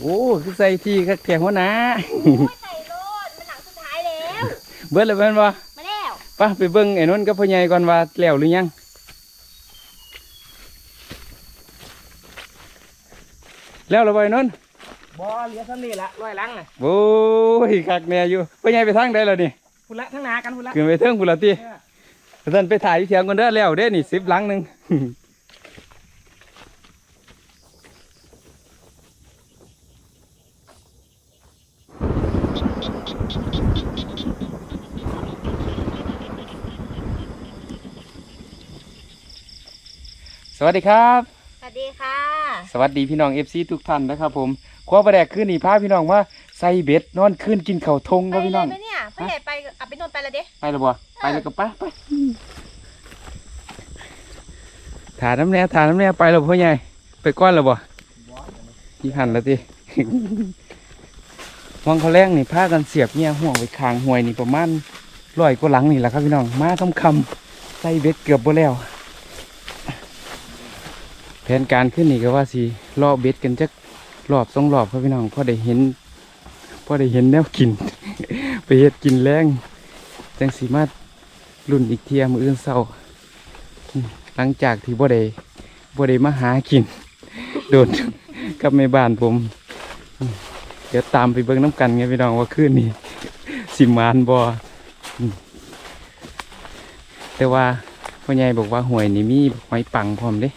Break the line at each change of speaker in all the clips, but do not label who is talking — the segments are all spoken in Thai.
โอ้คือใส่ทีคักแถวหัวหน้า
โอ้ยใส่โลดมันหลังสุดท้ายแล้ว
เบิดเลยแม่นบ่
มาแล้ว
ไป่ะไปเบิ่งไอ้นนท์กับพ่อใหญ่ก่อนว่าแล้วหรือยังแล้วเหรือบ่ไอ้นนท์
บ่เหลือซ้ำนี่ละร้อยหลังน่ะ
โอ้ยคักแน่อยู่พ่อใหญ่ไปทางใดแล้วนี่
พุ่นละทั้งหนากันพุ่นละ
ขึ้นไปเทิงพุ่นละติท่านไปถ่ายอยู่เถียงกันเด้อแล้วเด้นี่10หลังหนึง วัสดีครับ
สวัสดีค่ะ
สวัสดีพี่น้องเอฟซีทุกท่านนะครับ ผมขอประแดกขึ้นนี่พาพี่น้องว่าใส่เบ็ดนอนขึ้นกินข้าวทง
ไป
ครับพี่
เล
น้อยง
ไหมเนี่ยพ่อใหญ่ไปอะไปนอนไปละเด้
ไปแล้วบ่ไปแล้วก็ไปไปถาน้ำแน่ถาน้ำแน่ไปแล้วพ่อใหญ่ไปก้อนแล้วบ่ที่หันแล้วติวังเขาแรงนี่พากันเสียบเนี่ยห่วงไปคางห่วยนี่ประมาณร้อยกว่าหลังนี่แหละครับพี่น้องมาคำคำๆใส่เบ็ดเกือบบ่แล้ว แผนการขึ้นนี่ก็ว่าสิรอเบ็ดกันจักรอบสองรอบครับพี่น้องพอได้เห็นพอได้เห็นแนวกิน ไปเฮ็ดกินแรงจังสีมารุ่นอีกเทียมืออื่นเศร้าหลังจากที่บ่ได้บ่ได้มาหากิน โดนกับแม่บ้านผม เดี๋ยวตามไปเบิ่งน้ำกันไงพี่น้องว่าคืนนี้สิมานบ่อแต่ว่าพ่อใหญ่บอกว่าหวยนี่มีหอยปังพร้อมเด้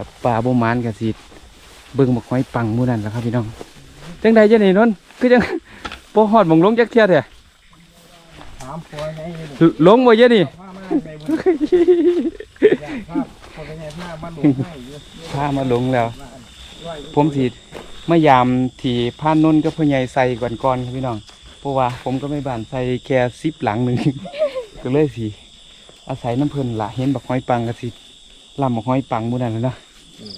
ถ้าปลาบ่มานก็สิเบิ่งบักหอยปังมูนั่นแหละครับพี่น้องจังใดจังไดนนท์คือจังบ่ฮอดหมองลงจักเทียแท้
ถามพอให้นี่
ลงบ่เยอะนี่
พามาในบุญอยากภาพพอเป็นไงพามาลงให้า
มาลงแล้ว ผมสิมายามที่พานนนกับพ่อใหญ่ใส่ก่อนก่อนครับพี่น้องเพราะว่าผมก็ไม่บานใส่แค่ซิปหลังหนึ่งก็เลยสิอาศัยน้ำเพลินละเห็นบักหอยปังก็สิลำบักหอยปังมูนั้นแล้วนะ นี่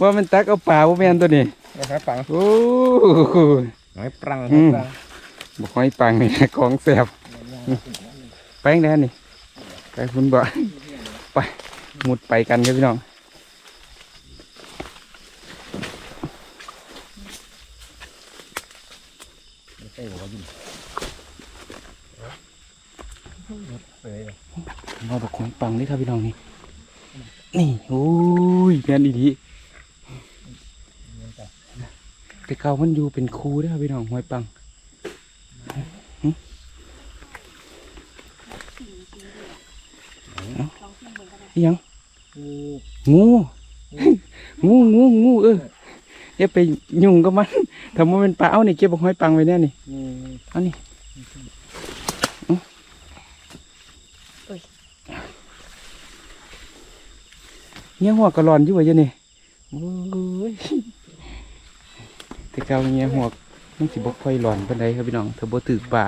ว่ามันตักเอาปลาบ่แม่นตัวนี้
นะครับปัง
โอ้
น้อยปรัง
อืม
ปรัง
บักหอยปังนี่ของแสบไปยังไงนี่ไปคุณบ่ไปมุดไปกันครับพี่น้อง มาบอกของปังนี่ครับพี่น้องนี่ นี่โอ้ยแม่นดีๆแต่เก่ามันอยู่เป็นครูเด้ครับพี่น้องหอยปังยังงูงูงูงูเอออย่าไปยุ่งกับมันถ้ามันเป็นปลาเอานี่เก็บหอยปังไว้แน่นี่เอานี่เอา เนี่ยหัวกระรอนอยู่ไวะเจ้านี่โอ้ยแต่เก่าเนี่ยหัวมันสิบกค่อยหลอนเปานใดครับพี่น้องถ้าบ่ถือปลา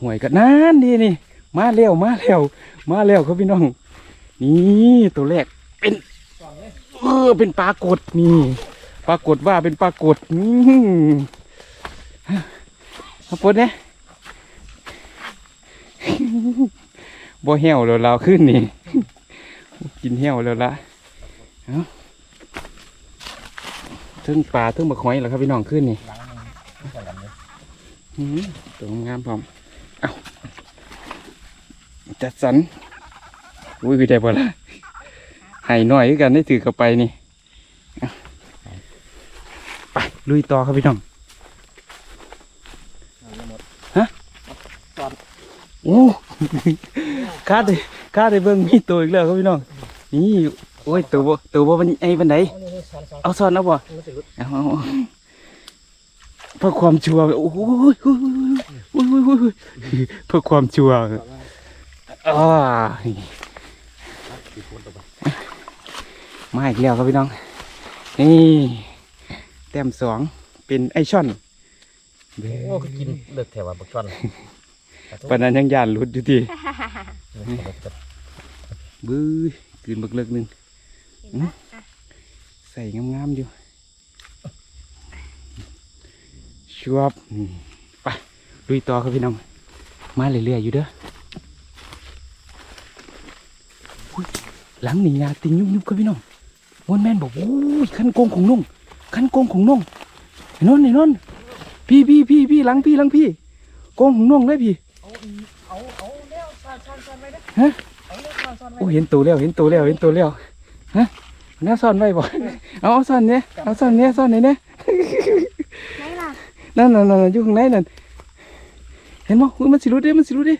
ห่วยกันนั่นดีนี่ มาเร็วมาเร็วมาเร็วครับพี่น้อง นี่ตัวแรกเป็น เออเป็นปลากดนี่ ปรากฏว่าเป็นปลากดอืมเอาปดเนี่ยบ่เหี่ยวแล้วเราขึ้นนี่กินเหี่ยวแล้วละเทึ่งปลาทึ่งบักหอยแล้วครับพี่น้องขึ้นนี่ตัวงามพร้อมเอาจัดสรรอุ้ยพี่ได้บ่ละให้หน่อยกันได้ถือกลับไปนี่เอาไป ลุยต่อครับพี่น้องฮะโอ้คาดได้คาดได้เบิ่งมีตัวอีกแล้วครับพี่น้องนี่โอ้ยตัวบ่ตัวบ่มันไอ้บันได
เอานี่ซ้อนซ้อน
เอาซ่อนเอาบ่เอาเพื่อความชัวร์โอ้ยโอ้ยโอ้ยโอ้ยโอ้ยโอ้ยเพื่อความชัวร์อ่ามาอีกแล้วครับพี่น้องนี่ แต้มสองเป็นไอช่อนเด้
โอ้ก็กินเลือกแถวว่าบักช่อน
ปานนั้นยังยานหลุดอยู่ทีบื้อกืนบักเลิกหนึงใส่งามๆอยู่ชวบอืมไปลุยต่อครับพี่น้อง มาเรื่อยๆอยู่เด้ออุ๊ยหลังนี่นาติงยุบๆครับพี่น้องวนแม่นบอกโอ้ยขันโกงของนุ่ง ขันโกงของนุ่งไอ้นนท์ไอ้นนท์พี่พี่พี่พี่หลังพี่หลังพี่โกงของนุ่งเลยพี่
เอาอีเอาเอาเลี้ยวซ่อนซ่อนซ่อนไว้นะ
ฮะ
เอาเลี้ยวซ่อนซ่อนไว้
โอ้เห็นตัวแล้วเห็นตัวแล้วเห็นตัวแล้วฮะน่าซ่อนไว้บ่เอาเอาซ่อนเนี่ยเอาซ่อนเนี่ยซ่อนไหนเนี่ย
ไหนล่ะ
นั่นนั่นนั่นอยู่ข้างในนั่นเห็นบ่อุ้ยมันสิรู้เด้มันสิรู้เด้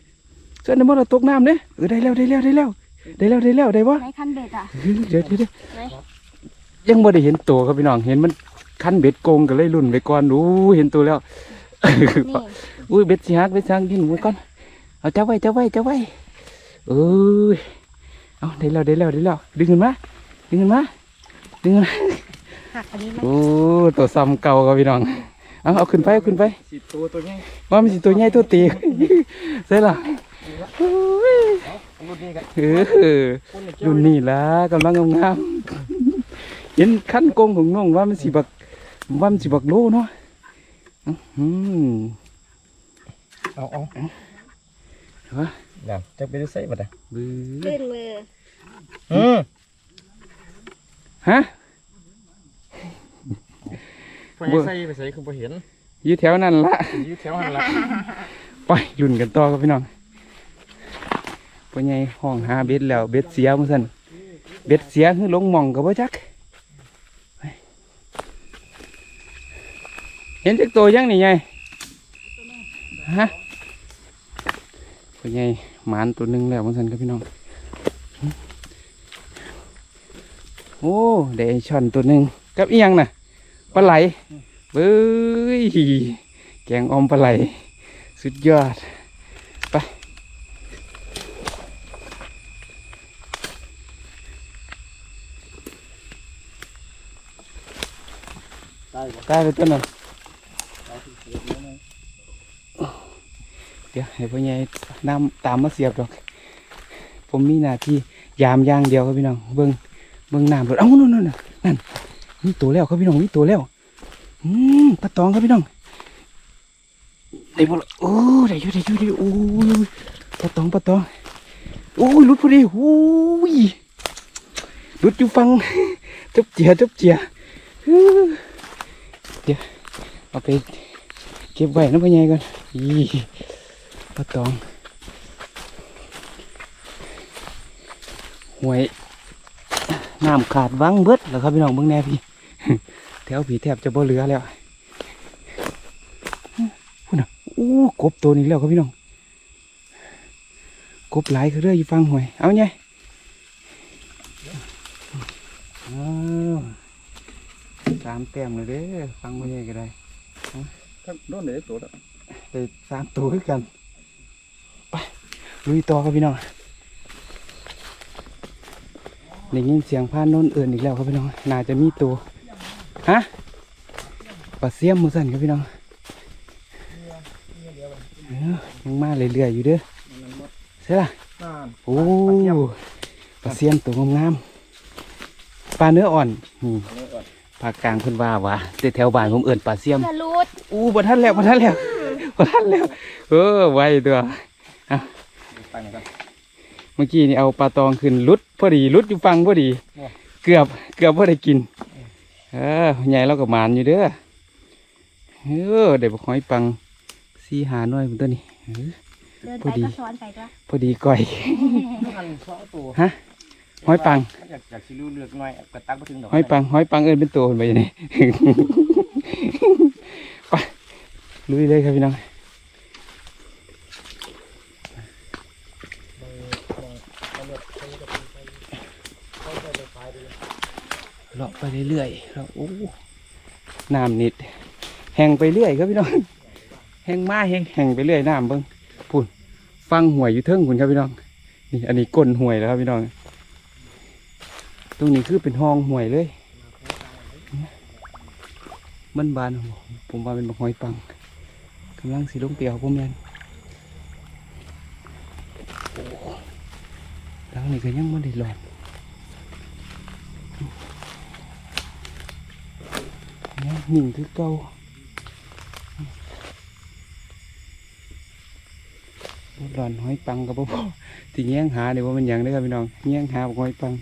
ซ่อนในบ่เราตกน้ำเด้เออได้แล้วได้แล้วได้แล้วได้แล้วได้แล้วได้บ่
ไหนคันเบ็ดอะ
เฮ้ยเดี๋ยวเดี๋ยวเดี๋ยว
ไหน
ยังบ่ได้เห็นตัวครับพี่น้องเห็นมันคันเบ็ดโกงก็เลยลุ่นไปก่อนอู้เห็นตัวแล้ว
นี่
อุ้ยเบ็ดสิฮักเบ็ดสิฮักกินไว้ก่อนเอาจับไว้จับไว้จับไว้เอ้ยเอาได้แล้วได้แล้วได้แล้วดึงขึ้นมาดึงขึ้นมาดึงขึ้นมา
หักอันนี้มัน
โอ้ตัวซ้ำเก่าครับพี่น้องเอาเอาขึ้นไปเอาขึ้นไป
สิตัวตัวนี้
ว่ามันสิตัวใหญ่ตัวตีใช่ล่ะโอ้ย
รุ่นนี้กัน
เออ
คนเกี่ยว
รุ่นนี้ล่ะกำลังงามๆ เห็นขั้นโกงของน้องว่ามันสิบักว่ามันสิบักโลเนาะอื้อหือ
เอาเอา
วะ
อย่าจะไปดูใส่บัดอะ
บื้อ
ลื่นมือ
อืม
ฮะ
ไปใส่ไปใส่คือบ่เห็น
อยู่แถวนั้นละ
อยู่แถวหันละ
ไปยุ่นกันต่อครับพี่น้องพ่อใหญ่ห้องหาเบ็ดแล้วเบ็ดเสียมั้งสันเบ็ดเสียคือลงหมองกับว่าจักไป เห็นจักตัวยังนี่ไงฮะพ่อใหญ่หมานตัวหนึงแล้วมั้งสันครับพี่น้อง โอ้ได้ไอ้ช่อนตัวหนึ่งกับอียงน่ะปลาไหลเบ้ยแกงออมปลาไหล สุดยอด ไป
ได้
ได้เลยต้นน่ เดี๋ยวให้พ่อใหญ่นำตามมาเสียบดอก ผมมีหน้าที่ยามย่างเดียวครับพี่น้องเบิ้งเบิ้งน้ำรถเอ้านั่นนั่นน่ะนั่นมีตัวแล้วครับพี่น้องมีตัวแล้วอืมปลาตองครับพี่น้องได้บ่ละโอ้ได้อยู่ได้อยู่ได้ยูโอ้ยปลาตองปลาตองโอ้ยลุดพอดีโอ้ยลุดอยู่ฟังจับเจียจับเจียเดี๋ยวเอาไปเก็บไว้นะพ่อใหญ่ก่อนอี ปลาตองหวยน้ำขาดวังเบิดแล้วครับพี่น้องเบิ่งแน่พี่แถวผีแทบจะบ่เหลือแล้วพูดนะอู้กบตัวนี้แล้วครับพี่น้องกบหลายคือเรื่อยอยู่ฟังหวยเอาไงอ้าวสามแต้มเลยเด้อฟังไม่ใช่ก็ได้
ถ้าโดนได้ตัวแล้ว
ได้สามตัวคือกันไป ลุยต่อครับพี่น้องได้ยินเสียงพานโน้นเอื่นอีกแล้วครับพี่น้อง น่าจะมีตัว ฮะปลาเสียมมือสั่นครับพี่น้องเออยังมาเรื่อยๆอยู่เด้อใช่ล่ะ
นั่น
โอ้ปลาเสียมตัวงามๆปลาเนื้ออ่อนนี่ภาคกลางเพิ่นว่าว่าแต่แถวบ้านผมเอิ่นปลาเสียม
เพื่อรูด
อู้บ่ทันแล้วบ่ทันแล้วบ่ทันแล้ว เออไวตัว
ไปไหนกัน
เมื่อกี้นี่เอาปลาตองขึ้นลุดพอดีลุดอยู่ฟังพอดี
โอ้
เกือบเกือบพอได้กิน เออใหญ่เราก็หมานอยู่เด้อเออเดี๋ยวบอกหอยปังสีหาหน่อยมันตัวนี้เออ
เดิน
พอ
ไป
ดี
ก็ซ้อนไปก็
พอดีก่อย
หันสองตัว
ฮะหอยปัง
อยากอยากสิรู้เลือกหน่อยกระตักบ่ถึงดอก
หอยปังหอยปังเอินเป็นตัวไปนี่ไปลุยเลยครับพี่น้อง เลาะไปเรื่อยๆแล้วโอ้น้ำนิดแห้งไปเรื่อยครับพี่น้องแห้งมาแห้งแห้งไปเรื่อยน้ำเบิ้งพุ่นฟังห่วยอยู่เทิงคุณครับพี่น้องนี่อันนี้ก้นห่วยแล้วครับพี่น้อง ตรงนี้คือเป็นห้องห่วยเลย มันบานผมว่าเป็นบักหอยปังกำลังสีลงเปียวผมแมนโอ้หลังนี้ก็ยังไม่ได้หลอด หนิ่งคือเก่าหลอนหอยปังกับพ่อที่แย่งหาเดี๋ยวว่ามันยังได้ครับพี่น้องแย่งหาบอกหอยปัง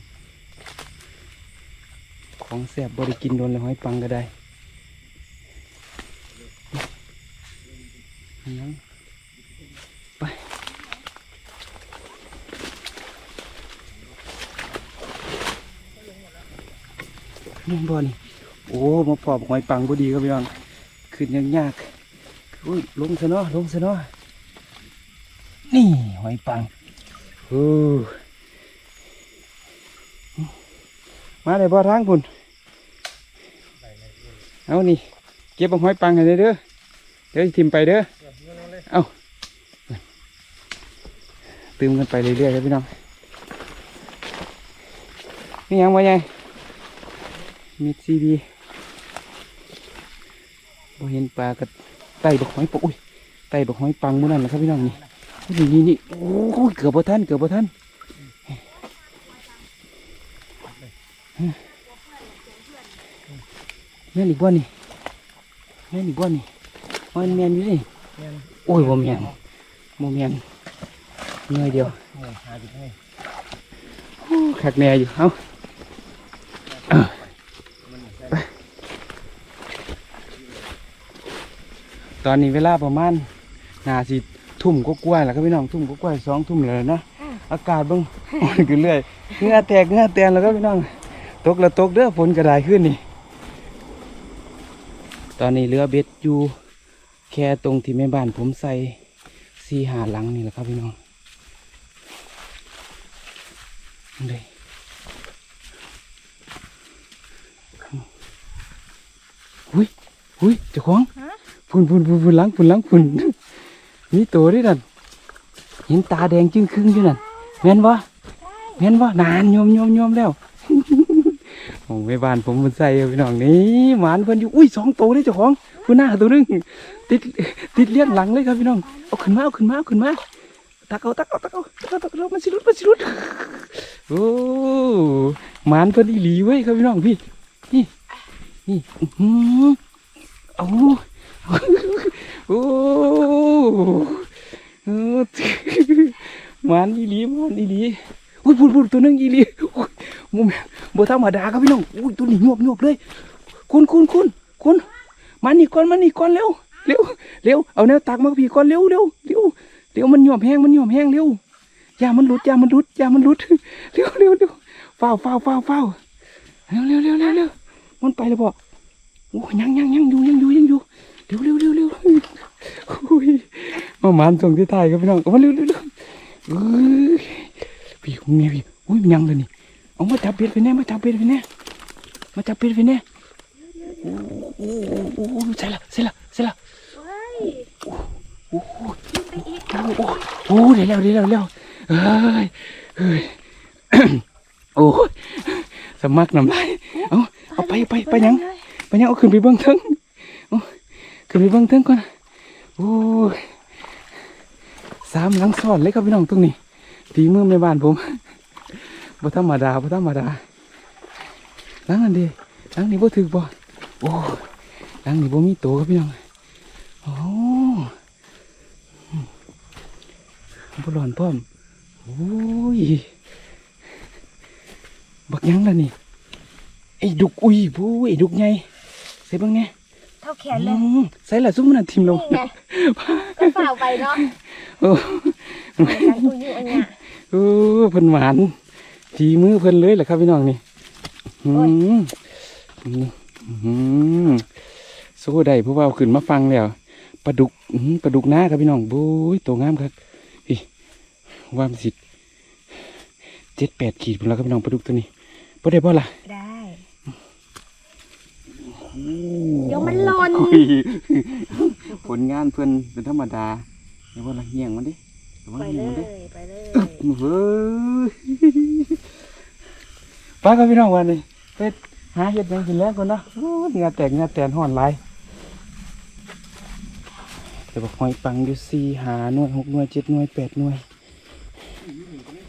ของแสบบริกินโดนเลยหอยปังก็ได้ยังไปนี่บ่นี่ โอ้มาปอบหอยปังพอดีครับพี่น้องขึ้นยังยากอุ้ยลงซะเนาะลงซะเนาะนี่หอยปังโอ้มาเลยบ่ทางพุ่นเอานี่เก็บหอยปังให้ได้เด้อเดี๋ยวทิมไปเด้อเอาตืมกันไปเรื่อยๆครับพี่น้องนี่ยังไงมิดซีดี บ่เห็นปลากับไต่บักหอยปะอุ้ยไต่บักหอยปังหมื้อนั่นแหละครับพี่น้องนี่นี่นี่นี่โอ้ยเกือบบ่ทันเกือบบ่ทันแม่นอีกบ่นี่แม่นอีกบ่นี่มันแม่นอยู่นี่
แม่น
โอ้ยบ่แม่นบ่แม่นเหนื่อยเดียว
แม่นหาดิให้
โอ้ขักแน่อยู่เอ้า
มันใช่
ต อนนี้เวลาประมาณนาสิทุ่มก็กล้วยๆแล้วครับพี่น้องทุ่มก็กล้วยๆสองทุ่มเลยนะอากาศเบิ่งอ่อนขึ้นเรื่อยเหงื่อแตกเหงื่อแตนแล้วครับพี่น้องตกแล้วตกเด้อฝนกระไดขึ้นนี่ ตอนนี้เรือเบ็ดอยู่แค่ตรงที่แม่บ้านผมใส่สี่หาหลังนี่แหละครับพี่น้องเลยหุ้ยหุ้ยเจ้าของ
ฮะ
พุ่นพุ่นพุ่นพุ่นหลังพุ่นหลังพุ่นมีตัวด้วยนั่นเห็นตาแดงจึงครึ่งอยู่นั่นแม่นบ่แม่นบ่นานโยมโยมโยมแล้วโอ้แม่บานผมมันใส่พี่น้องนี่หมานเพิ่นอยู่อุ้ยสองตัวเลยเจ้าของผู้หน้าตัวนึงติดติดเลี้ยงหลังเลยครับพี่น้องเอาขึ้นมาเอาขึ้นมาเอาขึ้นมาตักเอาตักเอาตักเอาตักเอาตักเอามันสิรุดมันสิรุดโอ้หมานเพิ่นอีหลีเว้ยครับพี่น้องพี่นี่นี่อือเอา โอ้เออหมันอีลีมันอีลีอุ้ยพูดพูดตัวนึงอีลีมุมบ่ธรรมดาครับพี่น้องอุ้ยตัวนี้หยวบหยวบเลย คุณคุณคุณคุณมานี่ก่อนมานี่ก่อนเร็วเร็วเร็วเอาแนวตักมาพี่ก่อนเร็วเร็วเร็วเร็วมันหยวบแห้งมันหยวบแห้งเร็วอย่ามันหลุดอย่ามันหลุดอย่ามันหลุดเร็วเร็วเร็วเฝ้าเฝ้าเฝ้าเฝ้าเร็วเร็วเร็วเร็วมันไปแล้วบ่โอ้ยยังยังยังอยู่ยังอยู่ยังอยู่ เร็วเร็วเร็วเร็วอุ้ยมาหมานส่งที่ไทายครับพี่น้องเอมาเร็วเร็วเร็วเอ้ยพี่ของเมียพี่อุ้ยมันยังเลยนี่เอามาจับเบ็ดไปแน่มาจับเบ็ดไปแน่มาจับเบ็ดไปแน่โอ้โหโอ้โหใส่ละใส่ละใส่ละโอ้โหโอ้โหเดี๋ยวแล้วเดี๋ยวแล้วเดี๋ยวเฮ้ยเฮ้ยโอ้ยสมักน้ำลายเอาเอาไปไปไปยังไปยังเอาขึ้นไปเบื้องเทิง ขึ้นไปเบื้งเทิงก่อนโอ้ยสามหลังซ้อนเลยครับพี่น้องตรงนี้ฝีมือแม่บ้านผมบ่ธรรมดาบ่ธรรมดาหลังอันเดีหลังนี้บ่ถึกบ่โอ้หลังนี้บ่มีตัวครับพี่น้องโอ้บ่ร้อนพร้อมโอ้ยบักยังล่ะนี่ไอ้ดุกอุ้ยบู้ไอ้ดุกใหญ่ใส่บิ่งเนี่ย
ท่าแขนเลย
อืมใส่ละซุ่มนั่นทิมลง
นี่ไงก็ฝ่าไปเนาะ
โอ้
เหมือนกันกูอยู่อันเนี้ย
โอ้เพิ่นหวานฝีมือเพิ่นเลยแหละครับพี่น้องนี่อืมอืมโซ่ได้ผู้ว่าเอาขึ้นมาฟังแล้วปลาดุกอื้อหือปลาดุกหน้าครับพี่น้องโอ้ยตัวงามครับพี่ว่ามันสิเจ็ดแปดขีดพุ่นแล้วครับพี่น้องปลาดุกตัวนี้พอได้บ่ล่ะ
ได้ เดี๋ยวมันหล่น
อุ้ยผลงานเพิ่นเป็นธรรมดาเดี๋ยวบ่ละเหี่ยงมันดิเดี๋ยวบ่
ไป
ละเหี่
เลย
งมันดิ
ยไปเลย
เฮ้ยป้ากับพี่น้องวันนี้ไปหาเห็ดหยังกินแล้วก่อนเนาะโอ้ยเหงาแตกเหงาแตนห่อนหลายเดี๋ยวบอกหอยปังอยู่สี่หาหน่วยหกหน่วยเจ็ดหน่วยแปดหน่วย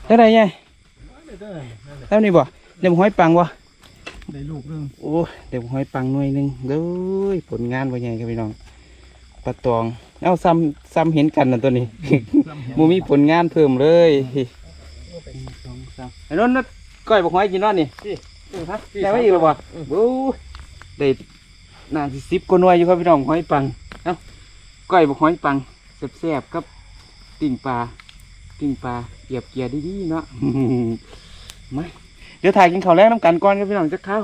ได้ไรไง
เด้อนั่นแหละ
แล้วนี่บ่เดี๋ยวบอกหอยปังบ่
ได้ลูกนึง
โอ้ยเดี๋ยวหอยปังหน่วยหนึงเด้ยผลงานว่าไงครับพี่น้องปลาตองเอาซ้ำซ้ำเห็นกันนะตัวนี้มูมีผลงานเพิ่มเลยสองสามไอ้นนท์ก้อยบอกหอยกินนอนนี่ได้ไหมอีกหรือเปล่าโอ้ยได้นานสิสิบกว่าหน่วยอยู่ครับพี่น้องหอยปังเอ้าก้อยบอกหอยปังแซ่บๆกับติ่งปลาติ่งปลาเหยียบเกียร์ดีๆเนาะมา เดี๋ยวถ่ายกินข้าวแรกน้ำกันก่อนครับพี่น้องจะเข้าว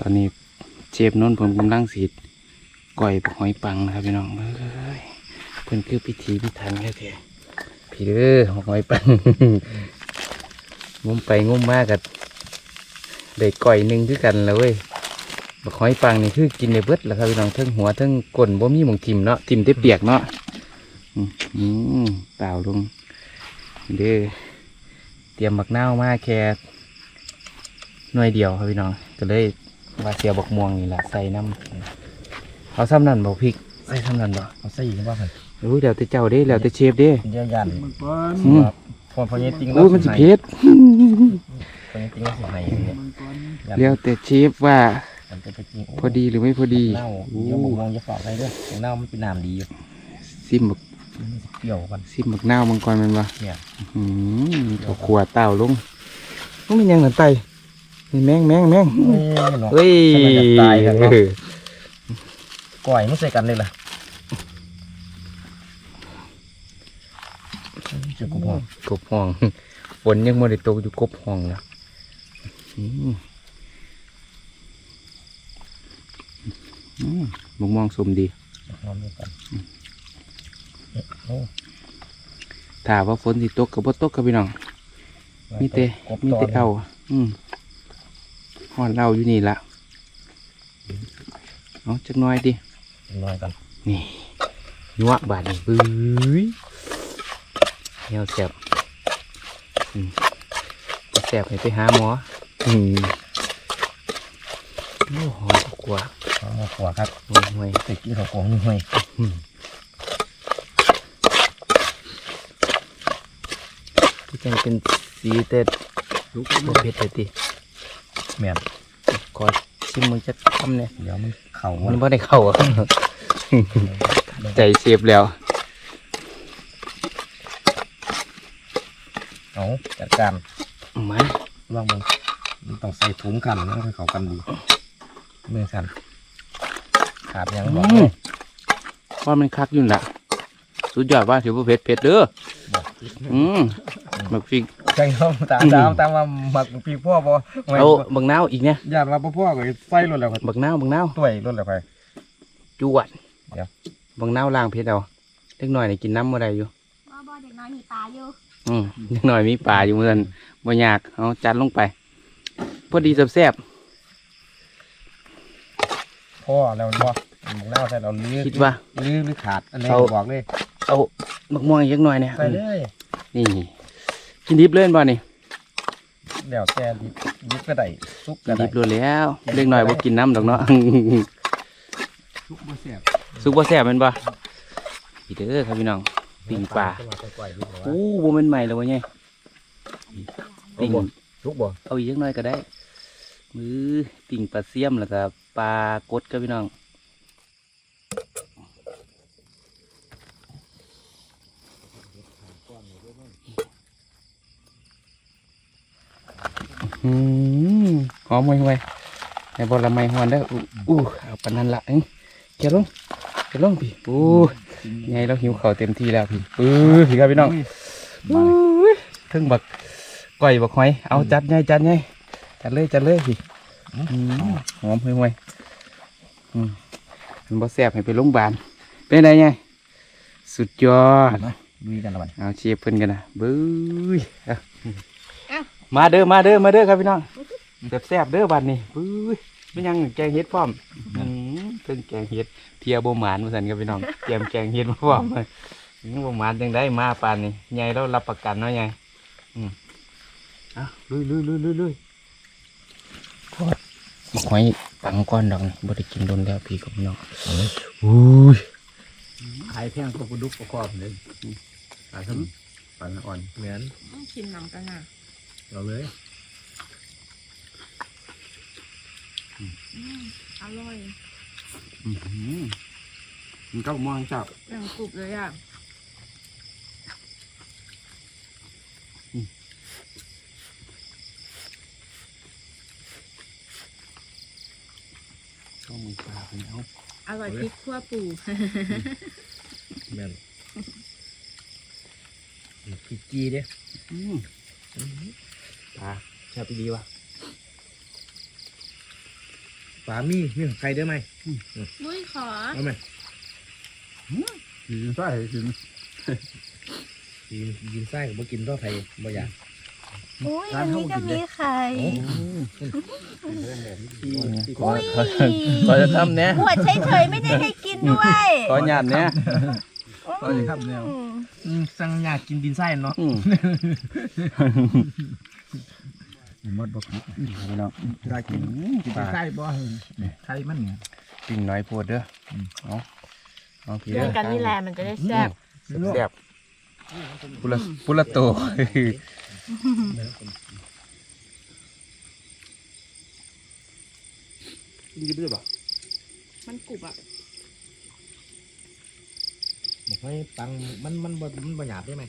ตอนนี้เชฟนนท์ผมกำลังสีดก่อยหอยปังนะครับพี่น้องเอ้ยเพิ่อนคือพิธีพิถันแค่แท้พี่เด้อหอยปังงมไปงมมากกับได้ก่อยหนึ่งคือกันแล้วเว้ย บักหอยปังนี่คือกินในเบิดแหล้วครับพี่น้องเทั้งหัวเทั้งก้นบ่มีหมองทิมเนาะทิมได้เปียกเนาะอืมอืมเปล่าลงเด้อเตรียมบักนาวมาแค่หน่วยเดียวครับพี่น้องก็เลยว่าเสียบกม่วงนี่แหละใส่น้ำเอาซ้ำนั่นบอกพริกใส่ซ้ำนั่นบ่
เอาใส่อีกว่าเพิ่น
รู้เดี๋ยวแต่เจ้าเด้แล้วแต่เชฟเด้
เดี๋ยวยัน
มันก้อน
อืม
พอพอเนี้จริง
อู้มันสิเผ็ด
พอเนี้จริงแล้วสิให้อย่างเงี้ย
มันก้อน
ยัน
แล้วแต่เชฟว่า
มันจะไปจริงโพ
อดีหรือไม่พอดี
เน่า
อู้
เดี๋ยวผมมองจะฝากอะไรด้วยเน่ามันเป็นน้ำดีอยู่
ซิมบัก
มันสิเปรี้ยวกัน
ซิมบักนาวมังกรแมันบ่
เนี่ย
อืมเอาขวดเต้าลงมันเป็นหยังเหมือนไตนี่แมงแมงแมง
เอ้ยเนาะ
เฮ้ย
สมัยจะตายกันเนาะก่อยไม่ใส่กันเลยล่ะจะกูบอก
กบห้องฝนยังไม่ได้ตกอยู่กบห้องนะอื มอืมมะม่วงสมดี
นอนด้วยกันโอ้
ถ้าว่าฝนสิตกกับบ่ตกกับพี่น้องมีแต่
กบ
มี
ตอ
แต่
น
เอาอืมหอนเราอยู่นี่ละเอาจักหน้อยดิ
น้อยกัน
นี่ยัวบาดนี่บื้ยเหี่ยวแสบอืมบ่แสบให้ไปหาหมออืมโอ้หอมกว่า
เอามาขวาครับ
ห่วย
ติดที่เขาโกงนี่ห่วย
อืมที่จังเป็นสีแต่ลูกบ่เผ็ดเลยติ
แม่น
ขอชิมมือจะทำเนี่ย
เดี๋ยวมันเข่า
มั
มันน
ไม่ได้เข้าอะใจเสียบแล้ว
เอาจัดการ
มา
ลองมึงมันต้องใส่ถุงกันนะให้เขากันดีมือกัน ขาดยังบอก
อืมว่ามันคักอยู่น่ะสุดยอดว่าถือว่าเผ็ดเผ็ดเด้ออืมบักฟิก
ใช่ครับตามตามตามมาหมักปีพ่อบ่ไม่
เอาบักนาวอีกเนี่ย
ญาติว่าพ่อก็ใส่รถแล้วก็
บักนาวบักนาว
ต้วยรถแล้วไป
จวด
เดี๋ยว
บักนาวล้างเผ็ดเอาเล็กหน่อยนี่กินน้ำอะไรอยู่
บ่บ่เด็กน้อยมีปลาอยู่
อืมเล็กหน่อยมีปลาอยู่เหมือนบ่ยากเอาจัดลงไป พอดีแซ่บ
พ่อแล้วบ่ หมักเน่าใส่เราลื้อ
ๆคิดว่า
ลื้อหรือขาดอันไหนี้
เอา
บอกเลย
เอาบักม่วงอีกจักหน่อยเนี่ย
ใส่เลย
นี่ กินดิบเล่นบ่นี่
เดี๋ยวแต่ดิบดิบก็ได้ซุป
กิ
ก็
น
ได้
ดิบรู้แล้วเล็กหน่อยบ่กินน้ำดอกเนาะ
ทุกบ่แสบ
สุกบ่แซ่บแม่นบ่พี่เด้อครับพี่น้อง ปิ้งปลาโอ้บ่แม่นใหม่แล้ววะเนี่ยปิ้ง
ซุปบ่
เอาอีกจักหน่อยก็ได้ มือปิ้งปลาเสียมแล้วก็ปลากดครับพี่น้อง อืมหอมห่วยๆในบอละไม้หวนได้ออู้อู้เอาปานนั้นละเอ้ยเกี่ยวลงเกี่ยวลงพี่อู้ไงเราหิวข้าวเต็มที่แล้วพี่ปื้อพี่ครับพี่น้อง
มาเลย
ถึงบักก้อยบักหอยเอาจัดไงจัดไงจัดเลยจัดเลยพี่อืมหอมห่วยๆอืมมันบ่แซ่บให้ไปโรงพยาบาลเป็นไงไงสุดยอด
ลุยกันละบัด
เอาเชียร์เพิ่นกันนะบื้ยเอา มาเด้อมาเด้อมาเด้อครับพี่น้องแซ่บๆเด้อบัดนี้บื้ยไม่ยังแกงเฮ็ดพร้อมอืมเพิ่งแกงเฮ็ดเทียบ่หมานมาสั่นครับพี่น้องเตรียมแกงเฮ็ดมาพร้อมเลยยังบ่หมานจังได้มาปานนี้ใหญ่แล้วรับประกันเนาะใหญ่อืมเอาลุยลุยลุยลุยลุยทอดบักหอยปังก้อนดอกนี่บ่ได้กินโดนแล้วพี่กับน้องอุ้ยา
ยแพงก็กระดุกประกอบเลยขายทั้งปันอ่อน
เหมือน
ชิมน้ำกันอะ
เราเลย
อร่อย
มันก็มองจับ
อย่างกรุบเลยอะ
ก็มือปลาไปแล้ว
อร่อยพริกขั่วปู
เหมือนพริกจีเด้
อืม ปลาแซ่บดีวะ
ปลามีมีใครได้ไหม
มุ้ยขอ
เอาไหม
กินไส้กิน
ยินยินไส้บ่กินต่อไผ่บ่อยาก
อุ้ยอันนี้ก็มีไข่
ขอขอจะทำเนี้ย
หัวเฉยๆไม่ได้ให้กินด้วย
ขอหยาดเนี้ย
ก็จะครับแนว
อืม
สั่งอยากกินดินไส้เนาะ
อื ม
หมดบอกผิด
พี่น้อง
ได้กินกิน
ปลา
ไส้บ่ไข่มันเนี่ย
ปิ้งน้อยโพดเด้ออ
ม
เอาเอาพี่
เพื่อนกันนี่แหละมันจะได้แซ่บ
แซ่บปุระปุระโต
กินกินด้วยป่ะ
มันกรุบอะ
บอกให้ปังมันมันบ่มันบ่หยาบได้ไหม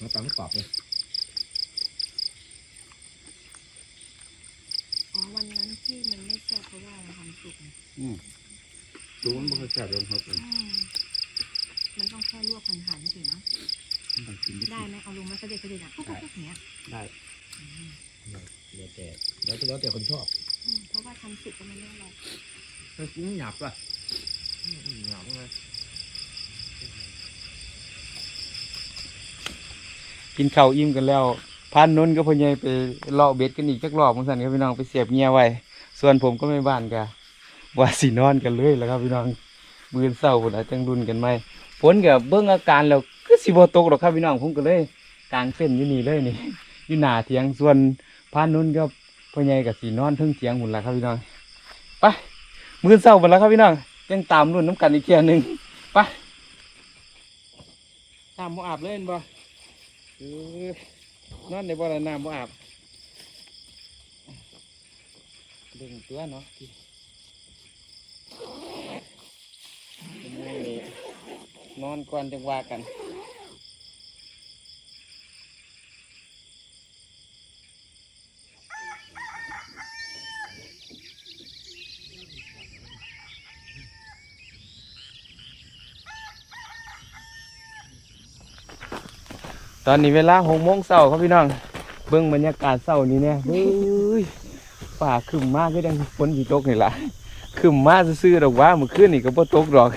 มันปังกรอบเลย
อ๋อวันนั้นที่มันไม่แซ่บเพราะ ว่าเราทำสุกไง
ดูมันบ่เคยแซ่บเลยครับ
อืมมันต้องแค่ลวกหันหันๆสินะ
ต้องกิน
ได้ไหมเอาลงมาเสด็จเสด็จอะปุ๊บปุ๊บปุ๊บอย่างเงี้ย
ได้
แล้วแต่แล้วแต่แล้วแต่คนชอบ
อืมเพราะว่าทำสุกก็มันไม่อร่อย
ถ้ากุ้งหยาบป่ะ
หยาบเลย
กินข้าวอิ่มกันแล้วพันนุ่นก็พอใหญไปเลาะเบ็ดกันอีกจักรอบมึงสันครับพี่น้องไปเสียบเงียไว้ ส่วนผมก็ไม่บ้านกะ ว่าสีนอนกันเลยแหล้วครับพี่น้องมือเศร้าพุ่นอาจจังรุนกันไหมฝนกับเบิ้องอาการแล้วก็สิบ่ตกหรอกครับพี่น้องผมก็เลยกลางเส้นอยู่นี่เลยนี่อยู่หนาเถียงส่วนพันนุ่นก็พ่อใหญ่กับสีนอนทึงเถียงหุ่นละครับพี่น้องไปมือเศร้าหมดแล้วครับพี่น้องยังตามรุ่นน้ำกันอีกเทียหนึ่งไปตามบ่อาบเลยเห็นบ่เออนอนในบ่อน้ำบ่อาบดึงตัวเนาะ นอนก่อนจังว่ากันตอนนี้เวลาหกโมงเช้าครับพี่น้อง เบิ่งบรรยากาศเช้านี้เนี่ยเฮ้ยป่าขึ้นมากก็ดังฝนสิตกนี่ล่ะ ขึ้นมาซื่อๆดอกว่าเมื่อคืนนี่ก็บ่ตกดอก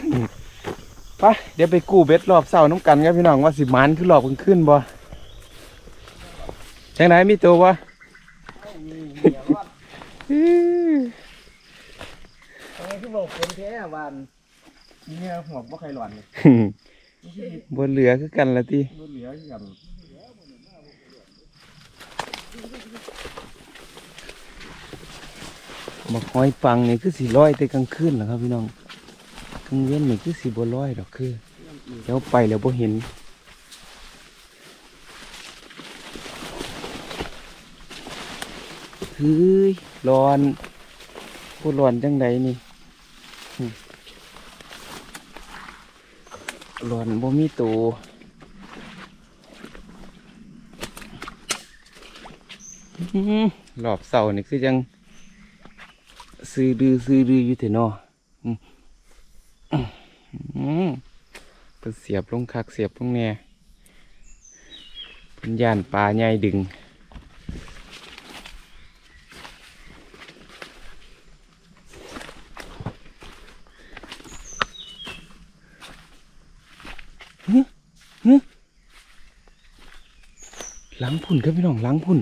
ไปเดี๋ยวไปกู้เบ็ดรอบเช้าน้ำกันครับพี่น้องว่าสิหมันคือรอบกลางคืนบ่จังไหนมีตัวบ่อื้อ
ทำไมที่บอกคนแท้วันเนี่ยหัวบ่ใครหลอนเลย
บ่เหลือคือกันละติ
รุ่นเหลืออย่า ง
มาหอยปังนี่คือสิลอยแต่กลางคืนเหรอครับพี่น้องกลางเว้นนี่คือสิบ่ลอยดอกคือเดี๋ยวไปแล้วบ่เห็นเฮ้ยร้อนโคตรร้อนจังไดนี่ร้อนบ่มีตัวหือบเสานี่คือจัง ซื้อดื้อซื้อดื้ออยู่เถอะเนาะอืมเพิ่นเสียบลงคักเสียบลงแน่เพิ่นยานปลาใหญ่ดึงหลังพุ่นครับพี่น้องหลังพุ่น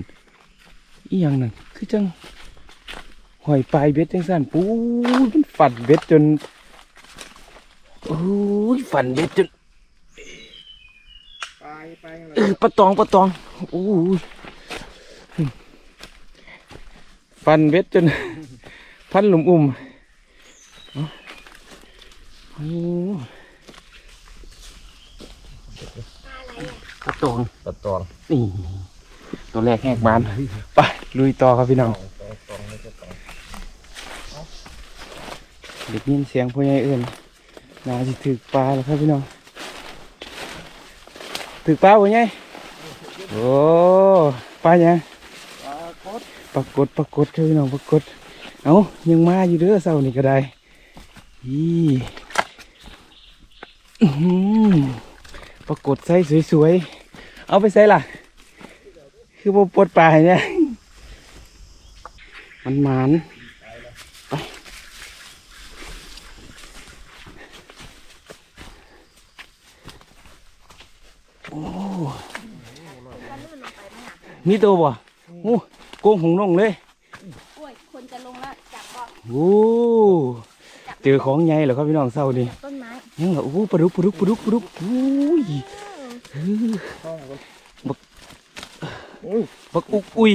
อีหยังนั่นคือจัง หอยปลายเบ็ดจังสั่นปูยมันฝันเบ็ดจนโอ้ยฝันเบ็ดจน
ไปไป
เออปลาตองปลาตองโอ้ยฟันเบ็ดจน พันหลุมอุ่มเอาหโอ้กระตอง
ตัดตอง
นี่ตัวแรกแหกบานไปลุยต่อครับพี่น้อง
ตองตองไม่ใช่ตอง
เด็กยินเสียงพ่อใหญ่เอื่นนาจะถือปลาแล้วครับพี่น้องถือปลาพ่อใหญ่โอ้ปลาเนี่ยปรากฏปรากฏครับพี่น้องปรากฏเอายังมาอยู่เด้อเสาร์นี่ก็ได้อือหือปรากฏใส่สวยๆ เอาไปใส่ล่ะ คือปลดปลาให้เนี่ย มันหมานไปโอ้ มีตัวบ่โอ้โกงหงลงเลย
โอ้ยคนจะลงแล้วจับก็
โอ้เจอของใหญ่เหรอครับพี่น้องเศร้านี่
ต้นไม้
ยังเหรอโอ้ปลาดุกปลาดุกปลาดุกปลาดุกโอ้ยบักอุกอุย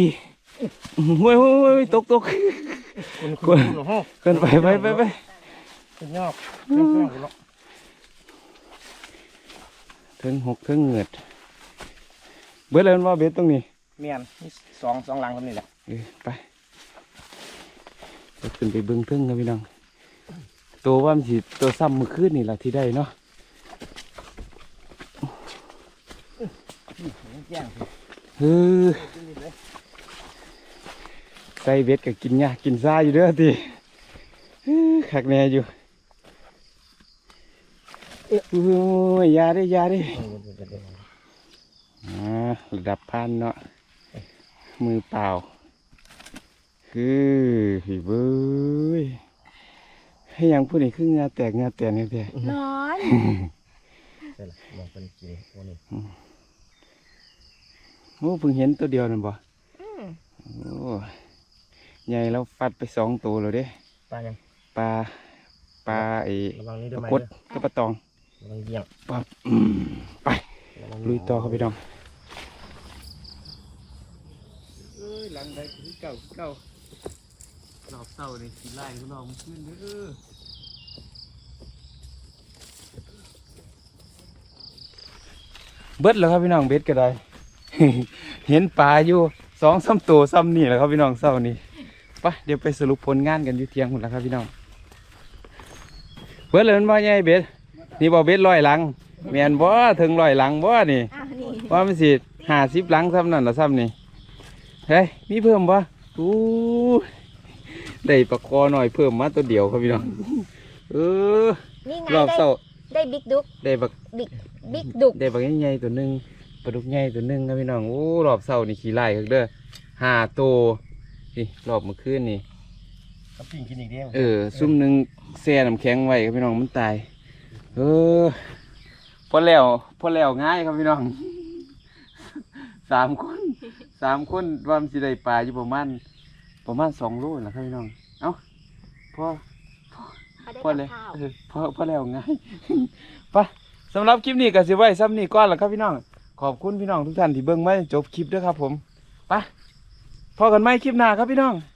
โอ้ยโอ้ยโอ้ยตกตก
คุณคุณคุณเหรอ
เกินไปไปไปไป
คุณยอกเรื่องเรื่องคุณหรอก
ถึงหกถึงเหงือดเบิดเลยมันว่าเบ็ดตรงนี้
เมียนนี่สองสองหลังคนนี้แหละ
เออไปไปขึ้นไปเบิ้งเทึงครับพี่น้องตัวว่ามันสิตัวซ้ำมือขึ้นนี่แหละที่ได้เนาะ
แจ้ง
เออใส่เบ็ดกับกินหญ้ากินซ่าอยู่เด้อทีขักแน่อยู่โอ้ยยาด้อยาด้อ่าระดับพันเนาะ มือเปล่า คือผีเบ้ยให้ยังพูดนี่คืองาแตกงาแตกนี่แท้
ร้อน
ใช่ละมองเป็นกินตัวนี้
โอ้เพิ่งเห็นตัวเดียวนั่นบ่
อืม
โอ้ใหญ่แล้วฟัดไปสองตัวแล้วเด้
ตายยัง
ปลาปลาไอ้
ระวังนี้
ป
ด้วย
ลา
ไหม
กดกับปลาตอง
ระวังเยี่ยง
ปั๊บอืมไป
ระวัง
ลุยต่อครับพี่น้อง
เอ้ยหลั งใดคือเก่าเก่าร
อบเต่านี่สีไล่ก็ลองขึ้นเด้อเบิดแล้วครับพี่น้องเบ็ดก็ได้ เห็นปลาอยู่สองสามตัวซ้ำนี่แหละครับพี่น้องเศร้านี่ไปเดี๋ยวไปสรุปผลงานกันอยู่เที่ยงหมดแล้วครับพี่น้องเบิดเลยมันว่าไงเบ็ดนี่บ่เบ็ดลอยหลังแมนบ่ถึงลอยหลังบ่นี่
อ้าวนี่
ว่ามันสิห้าสิบหลังซ้ำนั่นละซ้ำนี่ เฮ้ยมีเพิ่มบ่อู้ได้ปลาคอหน่อยเพิ่มมาตัวเดียวครับพี่น้องเออ
นี่ไง
รอบ
ได้
เศร้า
ได้บิ๊กดุก
ได้บัก
บิ๊กบิ๊กดุก
ได้บักใหญ่ๆตัวหนึงปลาดุกใหญ่ตัวหนึงครับพี่น้องโอ้รอบเศร้านี่ขี้ไล่ครับเด้อห้าตัวนี่รอบเมื่อคืนนี่
กับปิ่งกินอีกเดียว
เออซุ่มหนึ่งแช่น้ำแข็งไว้ครับพี่น้องมันตาย เออพอแล้วพอแล้วง่ายครับพี่น้องสามคน สามคนว่ามันสิได้ปลาอยู่ประมาณประมาณสองโลแหละครับพี่น้อง เอ้าพอ
เขาได้
พอ
กับ
เลย
ข้าว
เออพอพอแล้วง่ายไปสำหรับคลิปนี้ก็สิไว้ซ้ำนี้ก่อนแหละครับพี่น้อง ขอบคุณพี่น้องทุกท่านที่เบิ่งมาจนจบคลิปด้วยครับผมไปพอกันไหมคลิปหน้าครับพี่น้อง
บ